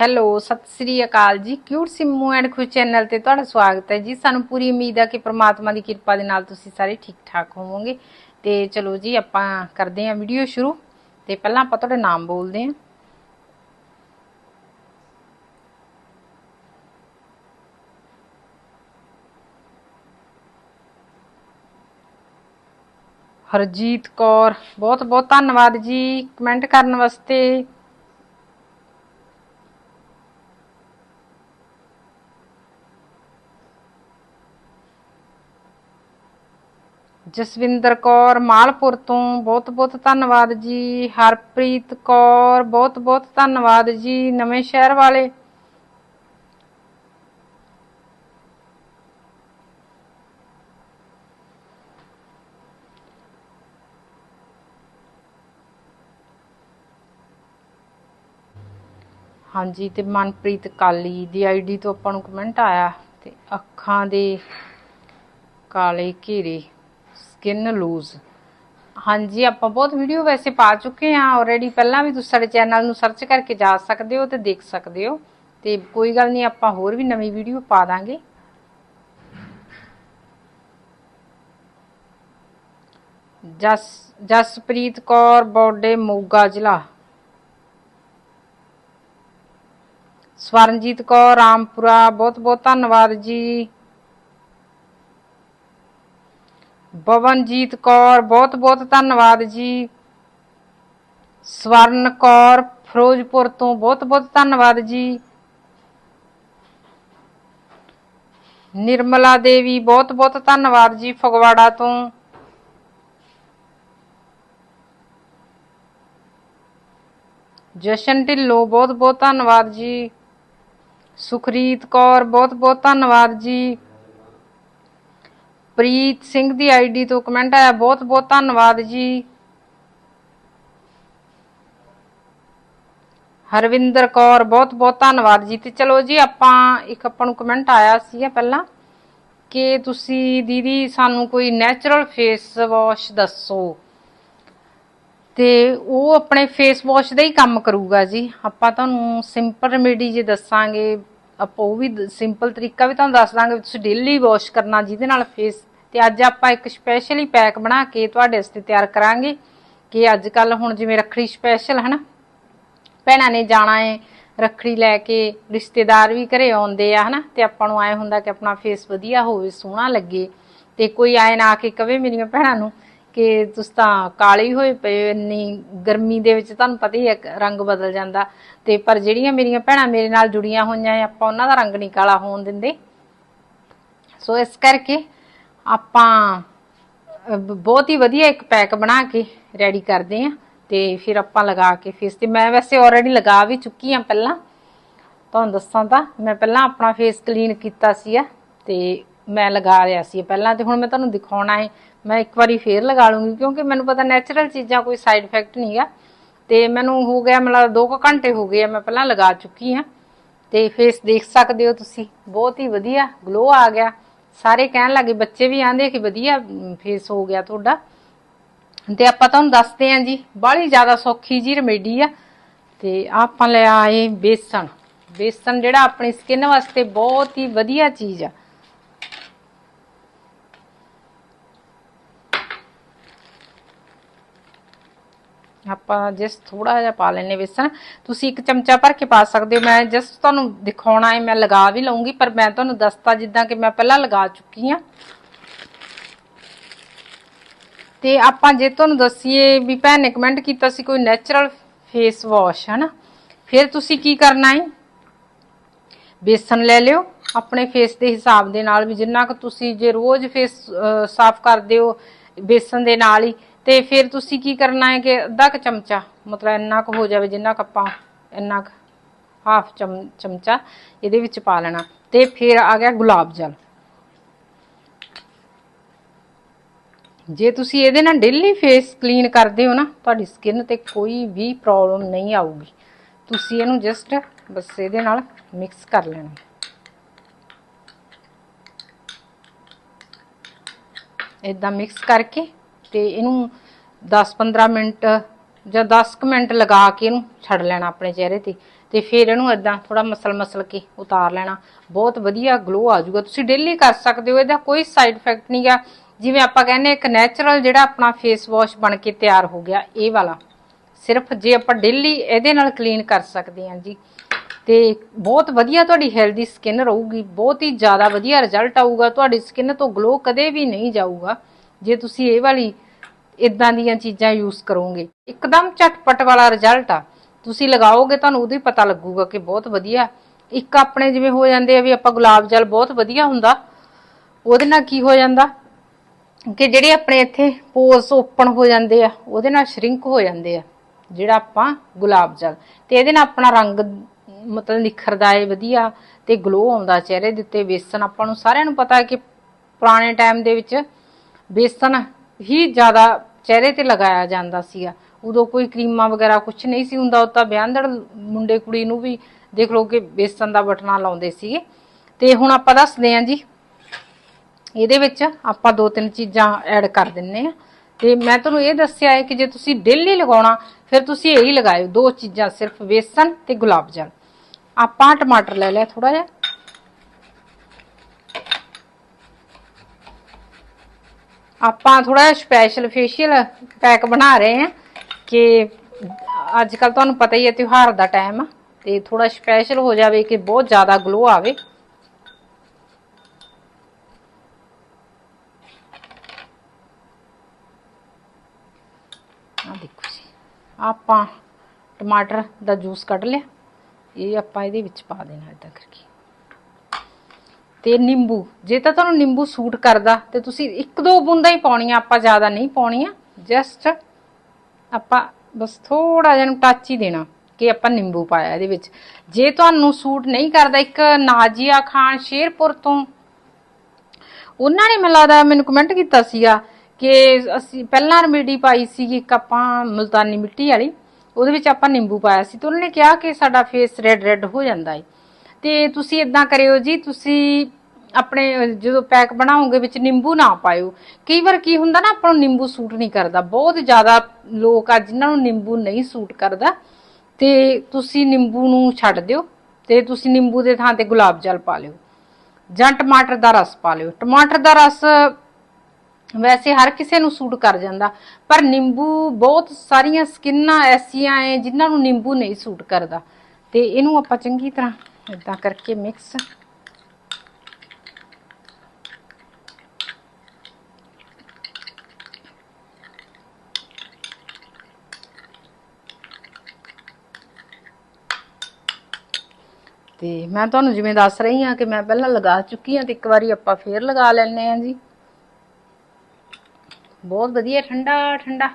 Hello, Sat Sri ਅਕਾਲ ਜੀ। Cute Simmu and ਖੁਸ਼ channel ਤੇ ਤੁਹਾਡਾ ਸਵਾਗਤ ਹੈ ਜੀ। ਸਾਨੂੰ ਪੂਰੀ ਉਮੀਦ ਹੈ ਕਿ ਪ੍ਰਮਾਤਮਾ ਦੀ ਕਿਰਪਾ ਦੇ ਨਾਲ ਤੁਸੀਂ ਸਾਰੇ ਠੀਕ ਠਾਕ ਹੋਵੋਗੇ। ਤੇ ਚਲੋ ਜੀ, ਆਪਾਂ ਕਰਦੇ ਹਾਂ ਵੀਡੀਓ ਸ਼ੁਰੂ। ਤੇ ਪਹਿਲਾਂ ਆਪਾਂ ਤੁਹਾਡੇ ਨਾਮ ਬੋਲਦੇ ਹਾਂ। ਹਰਜੀਤ ਕੌਰ। ਬਹੁਤ ਬਹੁਤ ਧੰਨਵਾਦ ਜੀ। ਕਮੈਂਟ ਕਰਨ ਵਾਸਤੇ। ਜਸਵਿੰਦਰ ਕੌਰ ਮਾਲਪੁਰ ਤੋਂ। ਬਹੁਤ ਬਹੁਤ ਧੰਨਵਾਦ ਜੀ। ਹਰਪ੍ਰੀਤ ਕੌਰ, ਬਹੁਤ ਬਹੁਤ ਧੰਨਵਾਦ ਜੀ ਨਵੇਂ ਸ਼ਹਿਰ ਵਾਲੇ। ਹਾਂਜੀ, ਤੇ ਮਨਪ੍ਰੀਤ ਕਾਲੀ ਦੀ ਆਈਡੀ ਤੋਂ ਆਪਾਂ ਨੂੰ ਕਮੈਂਟ ਆਇਆ ਤੇ ਅੱਖਾਂ ਦੇ ਕਾਲੇ ਘੇਰੇ। ਸਕਿਨ ਲੂਜ਼ ਹਾਂਜੀ, ਆਪਾਂ ਬਹੁਤ ਵੀਡੀਓ ਵੈਸੇ ਪਾ ਚੁੱਕੇ ਹਾਂ ਆਲਰੇਡੀ ਪਹਿਲਾਂ ਵੀ ਤੁਸੀਂ ਸਾਡੇ ਚੈਨਲ ਨੂੰ ਸਰਚ ਕਰਕੇ ਜਾ ਸਕਦੇ ਹੋ ਤੇ ਦੇਖ ਸਕਦੇ ਹੋ। ਤੇ ਕੋਈ ਗੱਲ ਨਹੀਂ, ਆਪਾਂ ਹੋਰ ਵੀ ਨਵੀਂ ਵੀਡੀਓ ਪਾ ਦਾਂਗੇ। ਜਸ, ਜਸਪ੍ਰੀਤ ਕੌਰ, ਬੋਡੇ ਮੋਗਾ ਜ਼ਿਲ੍ਹਾ। ਸਵਰਨਜੀਤ ਕੌਰ, ਰਾਮਪੁਰਾ ਬਹੁਤ ਬਹੁਤ ਧੰਨਵਾਦ ਜੀ। ਬਵਨਜੀਤ ਕੌਰ, ਬਹੁਤ ਬਹੁਤ ਧੰਨਵਾਦ ਜੀ। ਸਵਰਨ ਕੌਰ, ਫਿਰੋਜ਼ਪੁਰ ਤੋਂ ਬਹੁਤ ਬਹੁਤ ਧੰਨਵਾਦ ਜੀ। ਨਿਰਮਲਾ ਦੇਵੀ, ਬਹੁਤ ਬਹੁਤ ਧੰਨਵਾਦ ਜੀ ਫਗਵਾੜਾ ਤੋਂ। ਜਸ਼ਨ ਢਿੱਲੋਂ, ਬਹੁਤ ਬਹੁਤ ਧੰਨਵਾਦ ਜੀ। ਸੁਖਰੀਤ ਕੌਰ, ਬਹੁਤ ਬਹੁਤ ਧੰਨਵਾਦ ਜੀ। ਪ੍ਰੀਤ ਸਿੰਘ ਦੀ ਆਈਡੀ ਤੋਂ ਕਮੈਂਟ ਆਇਆ। ਬਹੁਤ ਬਹੁਤ ਧੰਨਵਾਦ ਜੀ। ਹਰਵਿੰਦਰ ਕੌਰ, ਬਹੁਤ ਬਹੁਤ ਧੰਨਵਾਦ ਜੀ। ਤੇ ਚਲੋ ਜੀ, ਆਪਾਂ ਇੱਕ ਆਪਾਂ ਨੂੰ ਕਮੈਂਟ ਆਇਆ ਸੀਗਾ ਪਹਿਲਾਂ ਕਿ ਤੁਸੀਂ ਦੀਦੀ ਸਾਨੂੰ ਕੋਈ ਨੈਚੁਰਲ ਫੇਸ ਵਾਸ਼ ਦੱਸੋ। ਤੇ ਉਹ ਆਪਣੇ ਫੇਸ ਵਾਸ਼ ਦਾ ਹੀ ਕੰਮ ਕਰੂਗਾ ਜੀ। ਆਪਾਂ ਤੁਹਾਨੂੰ ਸਿੰਪਲ ਰੈਮੇਡੀ ਜੇ ਦੱਸਾਂਗੇ, ਆਪਾਂ ਉਹ ਵੀ ਸਿੰਪਲ ਤਰੀਕਾ ਵੀ ਤੁਹਾਨੂੰ ਦੱਸ ਦਾਂਗੇ ਤੁਸੀਂ ਡੇਲੀ ਵਾਸ਼ ਕਰਨਾ ਜਿਹਦੇ ਨਾਲ ਫੇਸ ਤੇ ਅੱਜ ਆਪਾਂ ਇੱਕ ਸਪੈਸ਼ਲੀ ਪੈਕ ਬਣਾ ਕੇ ਤੁਹਾਡੇ ਵਾਸਤੇ ਤਿਆਰ ਕਰਾਂਗੇ ਕਿ ਅੱਜ ਕੱਲ ਹੁਣ ਜਿਵੇਂ ਰੱਖੜੀ ਸਪੈਸ਼ਲ ਹਨਾ, ਭੈਣਾਂ ਨੇ ਜਾਣਾ ਹੈ ਰੱਖੜੀ ਲੈ ਕੇ, ਰਿਸ਼ਤੇਦਾਰ ਵੀ ਘਰੇ ਆਉਂਦੇ ਆ ਹਨਾ, ਤੇ ਆਪਾਂ ਨੂੰ ਐ ਹੁੰਦਾ ਕਿ ਆਪਣਾ ਫੇਸ ਵਧੀਆ ਹੋਵੇ, ਸੋਹਣਾ ਲੱਗੇ। ਤੇ ਕੋਈ ਆਏ ਨਾ ਆ ਕੇ ਕਵੇ ਮੇਰੀਆਂ ਭੈਣਾਂ ਨੂੰ ਕਿ ਤੁਸੀਂ ਤਾਂ ਕਾਲੀ ਹੋਏ ਪਏ ਇੰਨੀ ਗਰਮੀ ਦੇ ਵਿੱਚ ਤੁਹਾਨੂੰ ਪਤਾ ਹੀ ਹੈ ਰੰਗ ਬਦਲ ਜਾਂਦਾ। ਤੇ ਪਰ ਜਿਹੜੀਆਂ ਮੇਰੀਆਂ ਭੈਣਾਂ ਮੇਰੇ ਨਾਲ ਜੁੜੀਆਂ ਹੋਈਆਂ ਆ ਆਪਾਂ ਉਹਨਾਂ ਦਾ ਰੰਗ ਨਹੀਂ ਕਾਲਾ ਹੋਣ ਦਿੰਦੇ। ਸੋ ਇਸ ਕਰਕੇ ਆਪਾਂ ਬ- ਬਹੁਤ ਹੀ ਵਧੀਆ ਇੱਕ ਪੈਕ ਬਣਾ ਕੇ ਰੈਡੀ ਕਰਦੇ ਆ ਤੇ ਫਿਰ ਆਪਾਂ ਲਗਾ ਕੇ ਫੇਸ ਤੇ। ਮੈਂ ਵੈਸੇ ਆਲਰੇਡੀ ਲਗਾ ਵੀ ਚੁੱਕੀ ਆ ਪਹਿਲਾਂ। ਤੁਹਾਨੂੰ ਦੱਸਾਂ ਤਾਂ, ਮੈਂ ਪਹਿਲਾਂ ਆਪਣਾ ਫੇਸ ਕਲੀਨ ਕੀਤਾ ਸੀ ਆ ਤੇ ਮੈਂ ਲਗਾ ਲਿਆ ਸੀ ਪਹਿਲਾਂ ਤੇ ਹੁਣ ਮੈਂ ਤੁਹਾਨੂੰ ਦਿਖਾਉਣਾ ਹੈ। ਮੈਂ ਇੱਕ ਵਾਰੀ ਫੇਰ ਲਗਾ ਲੂੰਗੀ ਕਿਉਂਕਿ ਮੈਨੂੰ ਪਤਾ ਨੈਚੁਰਲ ਚੀਜ਼ਾਂ ਕੋਈ ਸਾਈਡ ਇਫੈਕਟ ਨਹੀਂ ਨਹੀਂਗਾ ਤੇ ਮੈਨੂੰ ਹੋ ਗਿਆ ਮਤਲਬ 2 ਘੰਟੇ ਹੋ ਗਏ ਆ ਮੈਂ ਪਹਿਲਾਂ ਲਗਾ ਚੁੱਕੀ ਆ ਤੇ ਫੇਸ ਦੇਖ ਸਕਦੇ ਹੋ ਤੁਸੀਂ, ਬਹੁਤ ਹੀ ਵਧੀਆ ਗਲੋ ਆ ਗਿਆ। ਸਾਰੇ ਕਹਿਣ ਲੱਗੇ, ਬੱਚੇ ਵੀ ਆਂਦੇ ਕਿ ਵਧੀਆ ਫੇਸ ਹੋ ਗਿਆ ਤੁਹਾਡਾ। ਤੇ ਆਪਾਂ ਤੁਹਾਨੂੰ ਦੱਸਦੇ ਆਂ ਜੀ, ਬਾਹਲੀ ਜ਼ਿਆਦਾ ਸੌਖੀ ਜੀ ਰੈਮੇਡੀ ਆ। ਤੇ ਆਪਾਂ ਲੈ ਆਏ ਬੇਸਣ। ਬੇਸਣ ਜਿਹੜਾ ਆਪਣੀ ਸਕਿਨ ਵਾਸਤੇ ਬਹੁਤ ਹੀ ਵਧੀਆ ਚੀਜ਼ ਆ। ਆਪਾਂ ਜਸਟ ਥੋੜਾ ਜਿਹਾ ਪਾ ਲੈਨੇ ਬੇਸਣ ਤੁਸੀਂ ਇੱਕ ਚਮਚਾ ਭਰ ਕੇ ਪਾ ਸਕਦੇ ਹੋ। ਮੈਂ ਜਸਟ ਤੁਹਾਨੂੰ ਦਿਖਾਉਣਾ ਹੈ, ਮੈਂ ਲਗਾ ਵੀ ਲਵਾਂਗੀ ਪਰ ਮੈਂ ਤੁਹਾਨੂੰ ਦੱਸਤਾ ਜਿੱਦਾਂ ਕਿ ਮੈਂ ਪਹਿਲਾਂ ਲਗਾ ਚੁੱਕੀ ਹਾਂ। ਤੇ ਆਪਾਂ ਜੇ ਤੁਹਾਨੂੰ ਦੱਸੀਏ ਵੀ ਭੈਣ ਨੇ ਕਮੈਂਟ ਕੀਤਾ ਸੀ, ਕੋਈ ਨੈਚੁਰਲ ਫੇਸ ਵਾਸ਼ ਹਨਾ? ਫਿਰ ਤੁਸੀਂ ਕੀ ਕਰਨਾ ਹੈ? ਬੇਸਨ ਲੈ ਲਿਓ। ਆਪਣੇ ਫੇਸ ਦੇ ਹਿਸਾਬ ਦੇ ਨਾਲ ਵੀ ਜਿੰਨਾ ਕੁ ਤੁਸੀਂ ਜੇ ਰੋਜ਼ ਫੇਸ ਸਾਫ਼ ਕਰਦੇ ਹੋ ਬੇਸਨ ਦੇ ਨਾਲ ਹੀ ਤੇ ਫਿਰ ਤੁਸੀਂ ਕੀ ਕਰਨਾ ਹੈ ਕਿ ਅੱਧਾ ਕੁ ਚਮਚਾ, ਮਤਲਬ ਇੰਨਾ ਕੁ ਹੋ ਜਾਵੇ ਜਿੰਨਾ ਕੁ ਆਪਾਂ ਇੰਨਾ ਕੁ ਹਾਫ ਚਮਚਾ ਇਹਦੇ ਵਿੱਚ ਪਾ ਲੈਣਾ। ਤੇ ਫਿਰ ਆ ਗਿਆ ਗੁਲਾਬ ਜਲ। ਜੇ ਤੁਸੀਂ ਇਹਦੇ ਨਾਲ ਡੇਲੀ ਫੇਸ ਕਲੀਨ ਕਰਦੇ ਹੋ ਨਾ, ਤੁਹਾਡੀ ਸਕਿਨ ਤੇ ਕੋਈ ਵੀ ਪ੍ਰੋਬਲਮ ਨਹੀਂ ਆਊਗੀ। ਤੁਸੀਂ ਇਹਨੂੰ ਜਸਟ ਬਸ ਇਹਦੇ ਨਾਲ ਮਿਕਸ ਕਰ ਲੈਣਾ। ਇਦਾਂ ਮਿਕਸ ਕਰਕੇ ਤੇ ਇਹਨੂੰ 10-15 ਮਿੰਟ ਜਾਂ 10 ਕੁ ਮਿੰਟ ਲਗਾ ਕੇ ਇਹਨੂੰ ਛੱਡ ਲੈਣਾ ਆਪਣੇ ਚਿਹਰੇ ਤੇ। ਤੇ ਫਿਰ ਇਹਨੂੰ ਇਦਾਂ ਥੋੜਾ ਮਸਲ ਮਸਲ ਕੇ ਉਤਾਰ ਲੈਣਾ। ਬਹੁਤ ਵਧੀਆ ਗਲੋ ਆ ਜਾਊਗਾ। ਤੁਸੀਂ ਡੇਲੀ ਕਰ ਸਕਦੇ ਹੋ। ਇਹਦਾ ਕੋਈ ਸਾਈਡ ਇਫੈਕਟ ਨਹੀਂਗਾ ਜਿਵੇਂ ਆਪਾਂ ਕਹਿੰਦੇ ਇੱਕ ਨੈਚੁਰਲ ਜਿਹੜਾ ਆਪਣਾ ਫੇਸ ਵਾਸ਼ ਬਣ ਕੇ ਤਿਆਰ ਹੋ ਗਿਆ, ਇਹ ਵਾਲਾ। ਸਿਰਫ ਜੇ ਆਪਾਂ ਡੇਲੀ ਇਹਦੇ ਨਾਲ ਕਲੀਨ ਕਰ ਸਕਦੇ ਹਾਂ ਜੀ। ਤੇ ਬਹੁਤ ਵਧੀਆ ਤੁਹਾਡੀ ਹੈਲਦੀ ਸਕਿਨ ਰਹੂਗੀ। ਬਹੁਤ ਹੀ ਜ਼ਿਆਦਾ ਵਧੀਆ ਰਿਜ਼ਲਟ ਆਊਗਾ। ਤੁਹਾਡੀ ਸਕਿਨ ਤੋਂ ਗਲੋ ਕਦੇ ਵੀ ਨਹੀਂ ਜਾਊਗਾ। ਜੇ ਤੁਸੀਂ ਇਹ ਵਾਲੀ ਇਦਾਂ ਦੀਆਂ ਚੀਜ਼ਾਂ ਯੂਜ਼ ਕਰੋਗੇ। ਇੱਕਦਮ ਝਟਪਟ ਵਾਲਾ ਰਿਜ਼ਲਟ ਆ। ਤੁਸੀਂ ਲਗਾਓਗੇ ਤੁਹਾਨੂੰ ਉਦੋਂ ਪਤਾ ਲੱਗੂਗਾ ਕਿ ਬਹੁਤ ਵਧੀਆ। ਇੱਕ ਆਪਣੇ ਜਿਵੇਂ ਹੋ ਜਾਂਦੇ ਆ ਵੀ ਆਪਾਂ ਗੁਲਾਬ ਜਲ ਬਹੁਤ ਵਧੀਆ ਹੁੰਦਾ। ਉਹਦੇ ਨਾਲ ਕੀ ਹੋ ਜਾਂਦਾ? ਕਿ ਜਿਹੜੇ ਆਪਣੇ ਇੱਥੇ ਪੋਰਸ ਓਪਨ ਹੋ ਜਾਂਦੇ ਆ, ਉਹਦੇ ਨਾਲ ਸ਼ਰਿੰਕ ਹੋ ਜਾਂਦੇ ਆ। ਜਿਹੜਾ ਆਪਾਂ ਗੁਲਾਬ ਜਲ। ਤੇ ਇਹਦੇ ਨਾਲ ਆਪਣਾ ਰੰਗ ਮਤਲਬ ਨਿਖਰਦਾ ਏ, ਵਧੀਆ। ਤੇ ਗਲੋ ਆਉਂਦਾ ਚਿਹਰੇ ਦੇ ਉੱਤੇ। ਵੇਸਣ ਆਪਾਂ ਨੂੰ ਸਾਰਿਆਂ ਨੂੰ ਪਤਾ ਹੈ ਕਿ ਪੁਰਾਣੇ ਟਾਈਮ ਦੇ ਵਿੱਚ ਬੇਸਨ ਹੀ ਜ਼ਿਆਦਾ ਚਿਹਰੇ ਤੇ ਲਗਾਇਆ ਜਾਂਦਾ ਸੀਗਾ। ਉਦੋਂ ਕੋਈ ਕਰੀਮਾਂ ਵਗੈਰਾ ਕੁਝ ਨਹੀਂ ਸੀ ਹੁੰਦਾ ਉਹ ਤਾਂ ਵਿਆਹੰਦੜ ਮੁੰਡੇ ਕੁੜੀ ਨੂੰ ਵੀ ਦੇਖ ਲਓ ਕਿ ਬੇਸਨ ਦਾ ਬਟਨਾ ਲਾਉਂਦੇ ਸੀਗੇ। ਤੇ ਹੁਣ ਆਪਾਂ ਦੱਸਦੇ ਹਾਂ ਜੀ, ਇਹਦੇ ਵਿੱਚ ਆਪਾਂ ਦੋ ਤਿੰਨ ਚੀਜ਼ਾਂ ਐਡ ਕਰ ਦਿੰਨੇ ਆ ਤੇ ਮੈਂ ਤੁਹਾਨੂੰ ਇਹ ਦੱਸਿਆ ਹੈ ਕਿ ਜੇ ਤੁਸੀਂ ਡੇਲੀ ਲਗਾਉਣਾ, ਫਿਰ ਤੁਸੀਂ ਇਹੀ ਲਗਾਇਓ, ਦੋ ਚੀਜ਼ਾਂ ਸਿਰਫ ਬੇਸਨ ਤੇ ਗੁਲਾਬ ਜਲ। ਆਪਾਂ ਟਮਾਟਰ ਲੈ ਲਿਆ ਥੋੜਾ ਜਿਹਾ। ਆਪਾਂ ਥੋੜਾ ਜਿਹਾ ਸਪੈਸ਼ਲ ਫੇਸ਼ੀਅਲ ਪੈਕ ਬਣਾ ਰਹੇ ਹਾਂ ਕਿ ਅੱਜ ਕੱਲ ਤੁਹਾਨੂੰ ਪਤਾ ਹੀ ਹੈ ਤਿਉਹਾਰ ਦਾ ਟਾਈਮ ਆ, ਤੇ ਥੋੜਾ ਸਪੈਸ਼ਲ ਹੋ ਜਾਵੇ ਕਿ ਬਹੁਤ ਜ਼ਿਆਦਾ ਗਲੋ ਆਵੇ। ਆ ਦੇਖੋ ਜੀ, ਆਪਾਂ ਟਮਾਟਰ ਦਾ ਜੂਸ ਕੱਢ ਲਿਆ, ਇਹ ਆਪਾਂ ਇਹਦੇ ਵਿੱਚ ਪਾ ਦੇਣਾ ਇਦਾਂ ਕਰਕੇ। ਤੇ ਨਿੰਬੂ। ਜੇ ਤਾਂ ਤੁਹਾਨੂੰ ਨਿੰਬੂ ਸੂਟ ਕਰਦਾ, ਤੇ ਤੁਸੀਂ ਇੱਕ ਦੋ ਬੂੰਦਾਂ ਹੀ ਪਾਉਣੀਆਂ, ਆਪਾਂ ਜ਼ਿਆਦਾ ਨਹੀਂ ਪਾਉਣੀਆਂ। ਜਸਟ ਆਪਾਂ ਬਸ ਥੋੜਾ ਜਿਹਾ ਨੂੰ ਟੱਚ ਹੀ ਦੇਣਾ ਕਿ ਆਪਾਂ ਨਿੰਬੂ ਪਾਇਆ ਇਹਦੇ ਵਿੱਚ। ਜੇ ਤੁਹਾਨੂੰ ਸੂਟ ਨਹੀਂ ਕਰਦਾ, ਇੱਕ ਨਾਜੀਆ ਖਾਨ ਸ਼ੇਰਪੁਰ ਤੋਂ, ਉਹਨਾਂ ਨੇ ਮੈਨੂੰ ਲੱਗਦਾ, ਮੈਨੂੰ ਕਮੈਂਟ ਕੀਤਾ ਸੀਗਾ ਕਿ ਅਸੀਂ ਪਹਿਲਾਂ ਰਮੇਡੀ ਪਾਈ ਸੀ ਇੱਕ ਆਪਾਂ ਮੁਲਤਾਨੀ ਮਿੱਟੀ ਵਾਲੀ, ਉਹਦੇ ਵਿੱਚ ਆਪਾਂ ਨਿੰਬੂ ਪਾਇਆ ਸੀ, ਤੇ ਉਹਨਾਂ ਨੇ ਕਿਹਾ ਕਿ ਸਾਡਾ ਫੇਸ ਰੈੱਡ ਰੈੱਡ ਹੋ ਜਾਂਦਾ ਹੈ ਤੇ ਤੁਸੀਂ ਇਦਾਂ ਕਰਿਓ ਜੀ, ਤੁਸੀਂ ਆਪਣੇ ਜਦੋਂ ਪੈਕ ਬਣਾਓਗੇ ਵਿੱਚ ਨਿੰਬੂ ਨਾ ਪਾਇਓ। ਕਈ ਵਾਰ ਕੀ ਹੁੰਦਾ ਨਾ, ਆਪਾਂ ਨੂੰ ਨਿੰਬੂ ਸੂਟ ਨਹੀਂ ਕਰਦਾ। ਬਹੁਤ ਜ਼ਿਆਦਾ ਲੋਕ ਆ ਜਿਨ੍ਹਾਂ ਨੂੰ ਨਿੰਬੂ ਨਹੀਂ ਸੂਟ ਕਰਦਾ, ਤੇ ਤੁਸੀਂ ਨਿੰਬੂ ਨੂੰ ਛੱਡ ਦਿਓ ਤੇ ਤੁਸੀਂ ਨਿੰਬੂ ਦੇ ਥਾਂ ਤੇ ਗੁਲਾਬ ਜਲ ਪਾ ਲਿਓ ਜਾਂ ਟਮਾਟਰ ਦਾ ਰਸ ਪਾ ਲਿਓ। ਟਮਾਟਰ ਦਾ ਰਸ ਵੈਸੇ ਹਰ ਕਿਸੇ ਨੂੰ ਸੂਟ ਕਰ ਜਾਂਦਾ, ਪਰ ਨਿੰਬੂ ਬਹੁਤ ਸਾਰੀਆਂ ਸਕਿਨਾਂ ਐਸੀਆਂ ਐ ਜਿਨ੍ਹਾਂ ਨੂੰ ਨਿੰਬੂ ਨਹੀਂ ਸੂਟ ਕਰਦਾ। ਤੇ ਇਹਨੂੰ ਆਪਾਂ ਚੰਗੀ ਤਰ੍ਹਾਂ ਇਦਾਂ ਕਰਕੇ ਮਿਕਸ ਤੇ ਮੈਂ ਤੁਹਾਨੂੰ ਜਿਵੇਂ ਦੱਸ ਰਹੀ ਹਾਂ ਕਿ ਮੈਂ ਪਹਿਲਾਂ ਲਗਾ ਚੁੱਕੀ ਹਾਂ ਤੇ ਇੱਕ ਵਾਰੀ ਆਪਾਂ ਫੇਰ ਲਗਾ ਲੈਣੇ ਆ ਜੀ। ਬਹੁਤ ਵਧੀਆ, ਠੰਡਾ ਠੰਡਾ।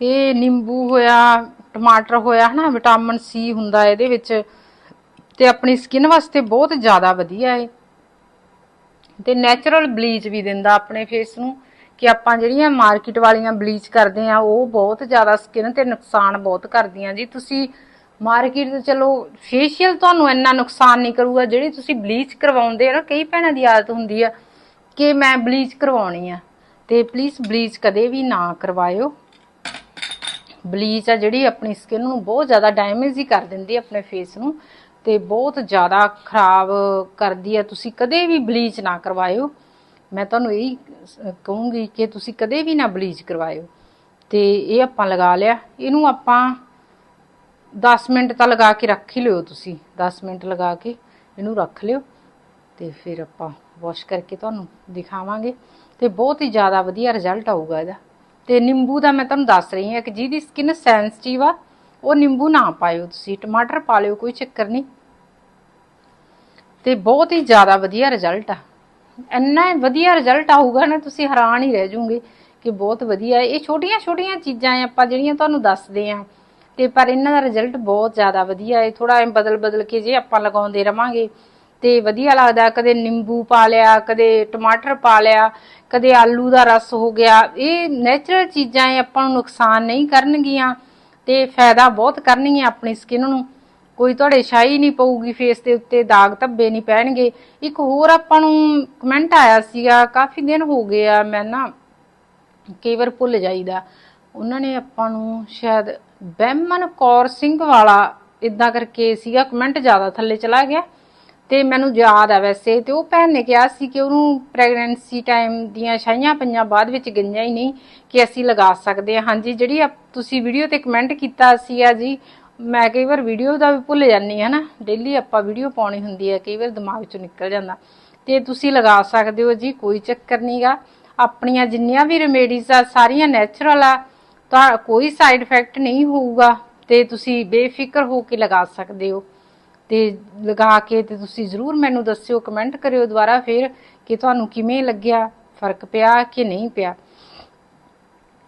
ਤੇ ਨਿੰਬੂ ਹੋਇਆ, ਟਮਾਟਰ ਹੋਇਆ, ਹਨਾ, ਵਿਟਾਮਿਨ ਸੀ ਹੁੰਦਾ ਇਹਦੇ ਵਿੱਚ, ਤੇ ਆਪਣੀ ਸਕਿਨ ਵਾਸਤੇ ਬਹੁਤ ਜ਼ਿਆਦਾ ਵਧੀਆ ਹੈ ਤੇ ਨੈਚੁਰਲ ਬਲੀਚ ਵੀ ਦਿੰਦਾ ਆਪਣੇ ਫੇਸ ਨੂੰ, ਕਿ ਆਪਾਂ ਜਿਹੜੀਆਂ ਮਾਰਕੀਟ ਵਾਲੀਆਂ ਬਲੀਚ ਕਰਦੇ ਆ, ਉਹ ਬਹੁਤ ਜ਼ਿਆਦਾ ਸਕਿਨ ਤੇ ਨੁਕਸਾਨ ਬਹੁਤ ਕਰਦੀਆਂ। ਜੀ, ਤੁਸੀਂ ਮਾਰਕੀਟ ਤੇ ਚਲੋ ਫੇਸ਼ੀਅਲ ਤੁਹਾਨੂੰ ਇੰਨਾ ਨੁਕਸਾਨ ਨਹੀਂ ਕਰੂਗਾ, ਜਿਹੜੀ ਤੁਸੀਂ ਬਲੀਚ ਕਰਵਾਉਂਦੇ ਆ ਨਾ, ਕਈ ਭੈਣਾਂ ਦੀ ਆਦਤ ਹੁੰਦੀ ਆ ਕਿ ਮੈਂ ਬਲੀਚ ਕਰਵਾਉਣੀ ਆ, ਤੇ ਪਲੀਜ਼ ਬਲੀਚ ਕਦੇ ਵੀ ਨਾ ਕਰਵਾਇਓ। ਬਲੀਚ ਆ ਜਿਹੜੀ ਆਪਣੀ ਸਕਿਨ ਨੂੰ ਬਹੁਤ ਜ਼ਿਆਦਾ ਡੈਮੇਜ ਹੀ ਕਰ ਦਿੰਦੀ ਹੈ ਆਪਣੇ ਫੇਸ ਨੂੰ ਤੇ ਬਹੁਤ ਜ਼ਿਆਦਾ ਖਰਾਬ ਕਰਦੀ ਹੈ ਤੁਸੀਂ ਕਦੇ ਵੀ ਬਲੀਚ ਨਾ ਕਰਵਾਇਓ। ਮੈਂ ਤੁਹਾਨੂੰ ਇਹ ਕਹੂੰਗੀ ਕਿ ਤੁਸੀਂ ਕਦੇ ਵੀ ਨਾ ਬਲੀਚ ਕਰਵਾਇਓ। ਤੇ ਇਹ ਆਪਾਂ ਲਗਾ ਲਿਆ। ਇਹਨੂੰ ਆਪਾਂ 10 ਮਿੰਟ ਤਾਂ ਲਗਾ ਕੇ ਰੱਖ ਹੀ ਲਿਓ ਤੁਸੀਂ। 10 ਮਿੰਟ ਲਗਾ ਕੇ ਇਹਨੂੰ ਰੱਖ ਲਿਓ ਤੇ ਫਿਰ ਆਪਾਂ ਵਾਸ਼ ਕਰਕੇ ਤੁਹਾਨੂੰ ਦਿਖਾਵਾਂਗੇ। ਤੇ ਬਹੁਤ ਹੀ ਜ਼ਿਆਦਾ ਵਧੀਆ ਰਿਜ਼ਲਟ ਆਊਗਾ ਇਹਦਾ। ਤੇ ਨਿੰਬੂ ਦਾ ਮੈਂ ਤੁਹਾਨੂੰ ਦੱਸ ਰਹੀ ਹਾਂ ਕਿ ਜਿਹਦੀ ਸਕਿਨ ਸੈਂਸਿਟਿਵ ਆ, ਉਹ ਨਿੰਬੂ ਨਾ ਪਾਇਓ ਤੁਸੀਂ, ਟਮਾਟਰ ਪਾ ਲਿਓ, ਕੋਈ ਚੱਕਰ ਨਹੀਂ। ਤੇ ਬਹੁਤ ਹੀ ਜ਼ਿਆਦਾ ਵਧੀਆ ਰਿਜ਼ਲਟ ਆ। ਇੰਨਾ ਵਧੀਆ ਰਿਜ਼ਲਟ ਆਊਗਾ ਨਾ, ਤੁਸੀਂ ਹੈਰਾਨ ਹੀ ਰਹਿ ਜਾਓਗੇ ਕਿ ਬਹੁਤ ਵਧੀਆ ਇਹ ਛੋਟੀਆਂ ਛੋਟੀਆਂ ਚੀਜ਼ਾਂ ਆ, ਆਪਾਂ ਜਿਹੜੀਆਂ ਤੁਹਾਨੂੰ ਦੱਸਦੇ ਆ ਤੇ ਪਰ ਇਹਨਾਂ ਦਾ ਰਿਜ਼ਲਟ ਬਹੁਤ ਜ਼ਿਆਦਾ ਵਧੀਆ ਹੈ। ਥੋੜਾ ਬਦਲ ਬਦਲ ਕੇ ਜੇ ਆਪਾਂ ਲਗਾਉਂਦੇ ਰਵਾਂਗੇ, ਤੇ ਵਧੀਆ ਲੱਗਦਾ। ਕਦੇ ਨਿੰਬੂ ਪਾ ਲਿਆ, ਕਦੇ ਟਮਾਟਰ ਪਾ ਲਿਆ ਕਦੇ ਆਲੂ ਦਾ ਰਸ ਹੋ ਗਿਆ, ਇਹ ਨੇਚਰਲ ਚੀਜ਼ਾਂ ਇਹ ਆਪਾਂ ਨੂੰ ਨੁਕਸਾਨ ਨਹੀਂ ਕਰਨਗੀਆਂ ਤੇ ਫਾਇਦਾ ਬਹੁਤ ਕਰਨਗੀਆਂ ਆਪਣੀ ਸਕਿਨ ਨੂੰ। ਕੋਈ ਤੁਹਾਡੇ ਸ਼ਾਈ ਨਹੀਂ ਪਊਗੀ ਫੇਸ ਦੇ ਉੱਤੇ ਦਾਗ ਧੱਬੇ ਨਹੀਂ ਪੈਣਗੇ। ਇੱਕ ਹੋਰ ਆਪਾਂ ਨੂੰ ਕਮੈਂਟ ਆਇਆ ਸੀਗਾ, ਕਾਫੀ ਦਿਨ ਹੋ ਗਏ ਆ, ਮੈਂ ਨਾ ਕਈ ਵਾਰ ਭੁੱਲ ਜਾਈਦਾ। ਉਹਨਾਂ ਨੇ ਆਪਾਂ ਨੂੰ ਸ਼ਾਇਦ ਬਹਿਮਨ ਕੌਰ ਸਿੰਘ ਵਾਲਾ ਇਦਾਂ ਕਰਕੇ ਸੀਗਾ ਕਮੈਂਟ ਜ਼ਿਆਦਾ ਥੱਲੇ ਚਲਾ ਗਿਆ। ਤੇ ਮੈਨੂੰ ਯਾਦ ਆ ਵੈਸੇ, ਤੇ ਉਹ ਭੈਣ ਨੇ ਕਿਹਾ ਸੀ ਕਿ ਉਹਨੂੰ ਪ੍ਰੈਗਨੈਂਸੀ ਟਾਈਮ ਦੀਆਂ ਛਾਈਆਂ ਪਈਆਂ ਬਾਅਦ ਵਿੱਚ ਗਈਆਂ ਹੀ ਨਹੀਂ, ਕਿ ਅਸੀਂ ਲਗਾ ਸਕਦੇ ਹਾਂ। ਹਾਂਜੀ, ਜਿਹੜੀ ਆਪ- ਤੁਸੀਂ ਵੀਡੀਓ ਤੇ ਕਮੈਂਟ ਕੀਤਾ ਸੀ ਆ ਜੀ, ਮੈਂ ਕਈ ਵਾਰ ਵੀਡੀਓ ਦਾ ਵੀ ਭੁੱਲ ਜਾਂਦੀ ਹਾਂ ਨਾ ਡੇਲੀ ਆਪਾਂ ਵੀਡੀਓ ਪਾਉਣੀ ਹੁੰਦੀ ਹੈ ਕਈ ਵਾਰ ਦਿਮਾਗ ਚੋਂ ਨਿਕਲ ਜਾਂਦਾ। ਤੇ ਤੁਸੀਂ ਲਗਾ ਸਕਦੇ ਹੋ ਜੀ, ਕੋਈ ਚੱਕਰ ਨਹੀਂਗਾ ਆਪਣੀਆਂ ਜਿੰਨੀਆਂ ਵੀ ਰੈਮੇਡੀਜ਼ ਆ, ਸਾਰੀਆਂ ਨੈਚੁਰਲ ਆ, ਤਾਂ ਕੋਈ ਸਾਈਡ ਇਫੈਕਟ ਨਹੀਂ ਹੋਊਗਾ, ਤੇ ਤੁਸੀਂ ਬੇਫਿਕਰ ਹੋ ਕੇ ਲਗਾ ਸਕਦੇ ਹੋ। ਤੇ ਲਗਾ ਕੇ ਤੇ ਤੁਸੀਂ ਜ਼ਰੂਰ ਮੈਨੂੰ ਦੱਸਿਓ ਕਮੈਂਟ ਕਰਿਓ ਦੁਬਾਰਾ ਫਿਰ ਕਿ ਤੁਹਾਨੂੰ ਕਿਵੇਂ ਲੱਗਿਆ, ਫ਼ਰਕ ਪਿਆ ਕਿ ਨਹੀਂ ਪਿਆ।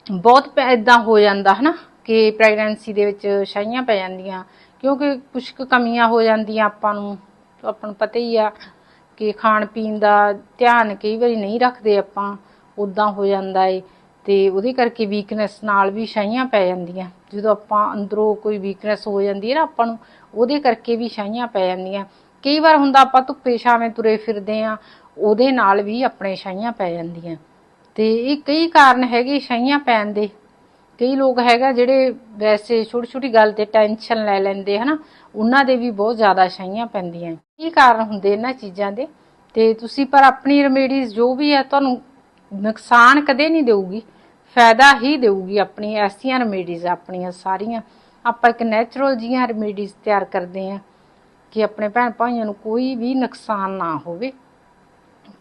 ਬਹੁਤ ਇਦਾਂ ਹੋ ਜਾਂਦਾ ਹਨਾ ਕਿ ਪ੍ਰੈਗਨੈਂਸੀ ਦੇ ਵਿੱਚ ਛਾਈਆਂ ਪੈ ਜਾਂਦੀਆਂ, ਕਿਉਂਕਿ ਕੁਝ ਕੁ ਕਮੀਆਂ ਹੋ ਜਾਂਦੀਆਂ ਆਪਾਂ ਨੂੰ ਆਪਾਂ ਨੂੰ ਪਤਾ ਹੀ ਆ ਕਿ ਖਾਣ ਪੀਣ ਦਾ ਧਿਆਨ ਕਈ ਵਾਰੀ ਨਹੀਂ ਰੱਖਦੇ ਆਪਾਂ ਉਦਾਂ ਹੋ ਜਾਂਦਾ ਏ। ਤੇ ਉਹਦੇ ਕਰਕੇ ਵੀਕਨੈਸ ਨਾਲ ਵੀ ਛਾਈਆਂ ਪੈ ਜਾਂਦੀਆਂ। ਜਦੋਂ ਆਪਾਂ ਅੰਦਰੋਂ ਕੋਈ ਵੀਕਨੈਸ ਹੋ ਜਾਂਦੀ ਹੈ ਨਾ ਆਪਾਂ ਨੂੰ, ਉਹਦੇ ਕਰਕੇ ਵੀ ਛਾਈਆਂ ਪੈ ਜਾਂਦੀਆਂ। ਕਈ ਵਾਰ ਹੁੰਦਾ ਆਪਾਂ ਧੁੱਪੇ ਛਾਵੇਂ ਤੁਰੇ ਫਿਰਦੇ ਆ ਉਹਦੇ ਨਾਲ ਵੀ ਆਪਣੇ ਛਾਈਆਂ ਪੈ ਜਾਂਦੀਆਂ। ਤੇ ਇਹ ਕਈ ਕਾਰਨ ਹੈਗੇ ਛਾਈਆਂ ਪੈਣ ਦੇ। ਕਈ ਲੋਕ ਹੈਗਾ ਜਿਹੜੇ ਵੈਸੇ ਛੋਟੀ ਛੋਟੀ ਗੱਲ ਤੇ ਟੈਨਸ਼ਨ ਲੈ ਲੈਂਦੇ ਹਨਾ, ਉਹਨਾਂ ਦੇ ਵੀ ਬਹੁਤ ਜ਼ਿਆਦਾ ਛਾਈਆਂ ਪੈਂਦੀਆਂ। ਕੀ ਕਾਰਨ ਹੁੰਦੇ ਇਹਨਾਂ ਚੀਜ਼ਾਂ ਦੇ। ਤੇ ਤੁਸੀਂ ਪਰ ਆਪਣੀ ਰੈਮੇਡੀਜ਼ ਜੋ ਵੀ ਹੈ, ਤੁਹਾਨੂੰ ਨੁਕਸਾਨ ਕਦੇ ਨਹੀਂ ਦੇਊਗੀ। ਫਾਇਦਾ ਹੀ ਦੇਊਗੀ ਆਪਣੀ, ਐਸੀਆਂ ਰੈਮੇਡੀਜ਼ ਆਪਣੀਆਂ ਸਾਰੀਆਂ। ਆਪਾਂ ਇੱਕ ਨੈਚੁਰਲ ਜੀਆਂ ਰੈਮੇਡੀਜ਼ ਤਿਆਰ ਕਰਦੇ ਆ ਕਿ ਆਪਣੇ ਭੈਣ ਭਾਈਆਂ ਨੂੰ ਕੋਈ ਵੀ ਨੁਕਸਾਨ ਨਾ ਹੋਵੇ।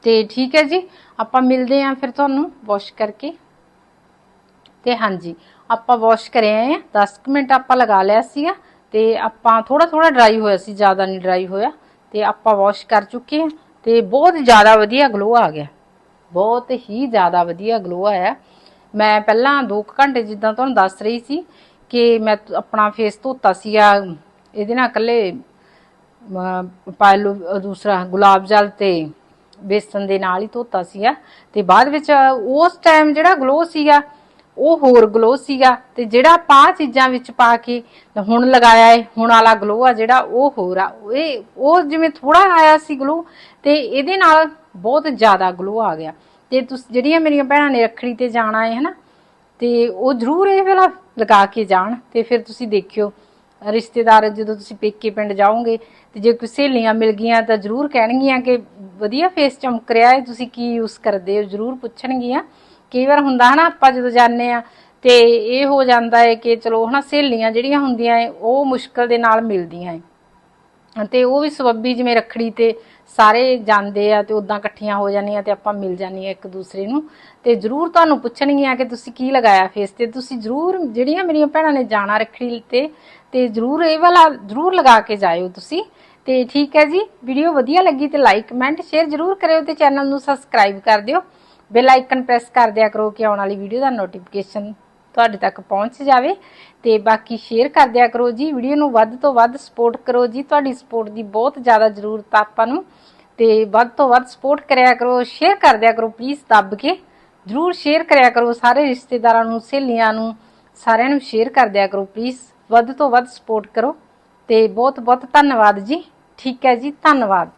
ਤੇ ਠੀਕ ਹੈ ਜੀ, ਆਪਾਂ ਮਿਲਦੇ ਆਂ ਫਿਰ ਤੁਹਾਨੂੰ ਵਾਸ਼ ਕਰਕੇ। ਤੇ ਹਾਂਜੀ, ਆਪਾਂ ਵਾਸ਼ ਕਰੇ ਆਏ ਆ 10 ਕੁ ਮਿੰਟ ਆਪਾਂ ਲਗਾ ਲਿਆ ਸੀਗਾ ਤੇ ਆਪਾਂ ਥੋੜਾ ਥੋੜਾ ਡਰਾਈ ਹੋਇਆ ਸੀ, ਜ਼ਿਆਦਾ ਨਹੀਂ ਡਰਾਈ ਹੋਇਆ। ਤੇ ਆਪਾਂ ਵਾਸ਼ ਕਰ ਚੁੱਕੇ ਆ ਤੇ ਬਹੁਤ ਜ਼ਿਆਦਾ ਵਧੀਆ ਗਲੋ ਆ ਗਿਆ। ਬਹੁਤ ਹੀ ਜ਼ਿਆਦਾ ਵਧੀਆ ਗਲੋ ਆਇਆ। ਮੈਂ ਪਹਿਲਾਂ 2 ਘੰਟੇ ਜਿੱਦਾਂ ਤੁਹਾਨੂੰ ਦੱਸ ਰਹੀ ਸੀ ਕਿ ਮੈਂ ਆਪਣਾ ਫੇਸ ਧੋਤਾ ਸੀਗਾ। ਇਹਦੇ ਨਾਲ ਇਕੱਲੇ ਪਾਇਲੋ ਦੂਸਰਾ ਗੁਲਾਬ ਜਲ ਤੇ ਬੇਸਨ ਦੇ ਨਾਲ ਹੀ ਧੋਤਾ ਸੀਗਾ। ਤੇ ਬਾਅਦ ਵਿੱਚ ਉਸ ਟਾਈਮ ਜਿਹੜਾ ਗਲੋ ਸੀਗਾ, ਉਹ ਹੋਰ ਗਲੋ ਸੀਗਾ। ਤੇ ਜਿਹੜਾ ਪਾ ਚੀਜ਼ਾਂ ਵਿੱਚ ਪਾ ਕੇ ਹੁਣ ਲਗਾਇਆ ਏ, ਹੁਣ ਵਾਲਾ ਗਲੋ ਆ ਜਿਹੜਾ, ਉਹ ਹੋਰ ਆ। ਇਹ, ਉਹ ਜਿਵੇਂ ਥੋੜਾ ਆਇਆ ਸੀ ਗਲੋ ਤੇ ਇਹਦੇ ਨਾਲ ਬਹੁਤ ਜ਼ਿਆਦਾ ਗਲੋ ਆ ਗਿਆ। ਤੇ ਤੁਸੀਂ, ਜਿਹੜੀਆਂ ਮੇਰੀਆਂ ਭੈਣਾਂ ਨੇ ਰੱਖੜੀ ਤੇ ਜਾਣਾ ਹੈ ਹਨਾ, ਤੇ ਉਹ ਜ਼ਰੂਰ ਇਹ ਵਾਲਾ ਲਗਾ ਕੇ ਜਾਣ, ਤੇ ਫਿਰ ਤੁਸੀਂ ਦੇਖਿਓ। ਰਿਸ਼ਤੇਦਾਰ ਜਦੋਂ ਤੁਸੀਂ ਪੇਕੇ ਪਿੰਡ ਜਾਓਗੇ, ਤੇ ਜੇ ਕੋਈ ਸਹੇਲੀਆਂ ਮਿਲ ਗਈਆਂ ਤਾਂ ਜ਼ਰੂਰ ਕਹਿਣਗੀਆਂ ਕਿ ਵਧੀਆ ਫੇਸ ਚਮਕ ਰਿਹਾ ਹੈ ਤੁਸੀਂ ਕੀ ਯੂਜ਼ ਕਰਦੇ ਹੋ? ਜ਼ਰੂਰ ਪੁੱਛਣਗੀਆਂ। ਕਈ ਵਾਰ ਹੁੰਦਾ ਹਨਾ, ਆਪਾਂ ਜਦੋਂ ਜਾਂਦੇ ਆ ਤੇ ਇਹ ਹੋ ਜਾਂਦਾ ਹੈ ਕਿ ਚਲੋ ਹਨਾ, ਸਹੇਲੀਆਂ ਜਿਹੜੀਆਂ ਹੁੰਦੀਆਂ ਏ, ਉਹ ਮੁਸ਼ਕਲ ਦੇ ਨਾਲ ਮਿਲਦੀਆਂ ਏ। ਤੇ ਉਹ ਵੀ ਸਬੱਬੀ ਜਿਵੇਂ ਰੱਖੜੀ ਤੇ ਸਾਰੇ ਜਾਂਦੇ ਆ ਤੇ ਉਦਾਂ ਇਕੱਠੀਆਂ ਹੋ ਜਾਂਦੀਆਂ ਤੇ ਆਪਾਂ ਮਿਲ ਜਾਂਦੀਆਂ ਇੱਕ ਦੂਸਰੇ ਨੂੰ। ਤੇ ਜਰੂਰ ਤੁਹਾਨੂੰ ਪੁੱਛਣਗੀਆਂ ਕਿ ਤੁਸੀਂ ਕੀ ਲਗਾਇਆ ਫੇਸ ਤੇ। ਤੁਸੀਂ ਜਰੂਰ ਜਿਹੜੀਆਂ ਮੇਰੀਆਂ ਭੈਣਾਂ ਨੇ ਜਾਣਾ ਰੱਖੜੀ ਤੇ ਤੇ ਜਰੂਰ ਇਹ ਵਾਲਾ ਜਰੂਰ ਲਗਾ ਕੇ ਜਾਇਓ ਤੁਸੀਂ। ਤੇ ਠੀਕ ਹੈ ਜੀ ਵੀਡੀਓ ਵਧੀਆ ਲੱਗੀ ਤੇ ਲਾਈਕ ਕਮੈਂਟ ਸ਼ੇਅਰ ਜਰੂਰ ਕਰਿਓ ਤੇ ਚੈਨਲ ਨੂੰ ਸਬਸਕ੍ਰਾਈਬ ਕਰ ਦਿਓ। ਬੈਲ ਆਈਕਨ ਪ੍ਰੈਸ ਕਰ ਦਿਆ ਕਰੋ ਕਿ ਆਉਣ ਵਾਲੀ ਵੀਡੀਓ ਦਾ ਨੋਟੀਫਿਕੇਸ਼ਨ ਤੁਹਾਡੇ ਤੱਕ ਪਹੁੰਚ ਜਾਵੇ ਤੇ ਬਾਕੀ ਸ਼ੇਅਰ ਕਰ ਦਿਆ ਕਰੋ ਜੀ। ਵੀਡੀਓ ਨੂੰ ਵੱਧ ਤੋਂ ਵੱਧ ਸਪੋਰਟ ਕਰੋ ਜੀ। ਤੁਹਾਡੀ ਸਪੋਰਟ ਦੀ ਬਹੁਤ ਜ਼ਿਆਦਾ ਜ਼ਰੂਰਤ ਆ ਆਪਾਂ ਨੂੰ। ਤੇ ਵੱਧ ਤੋਂ ਵੱਧ ਸਪੋਰਟ ਕਰਿਆ ਕਰੋ ਸ਼ੇਅਰ ਕਰ ਦਿਆ ਕਰੋ ਪਲੀਜ਼ ਦੱਬ ਕੇ। ਜਰੂਰ ਸ਼ੇਅਰ ਕਰਿਆ ਕਰੋ ਸਾਰੇ ਰਿਸ਼ਤੇਦਾਰਾਂ ਨੂੰ, ਸਹੇਲੀਆਂ ਨੂੰ, ਸਾਰਿਆਂ ਨੂੰ ਸ਼ੇਅਰ ਕਰ ਦਿਆ ਕਰੋ ਪਲੀਜ਼ ਵੱਧ ਤੋਂ ਵੱਧ ਸਪੋਰਟ ਕਰੋ ਤੇ ਬਹੁਤ ਬਹੁਤ ਧੰਨਵਾਦ ਜੀ। ਠੀਕ ਹੈ ਜੀ, ਧੰਨਵਾਦ।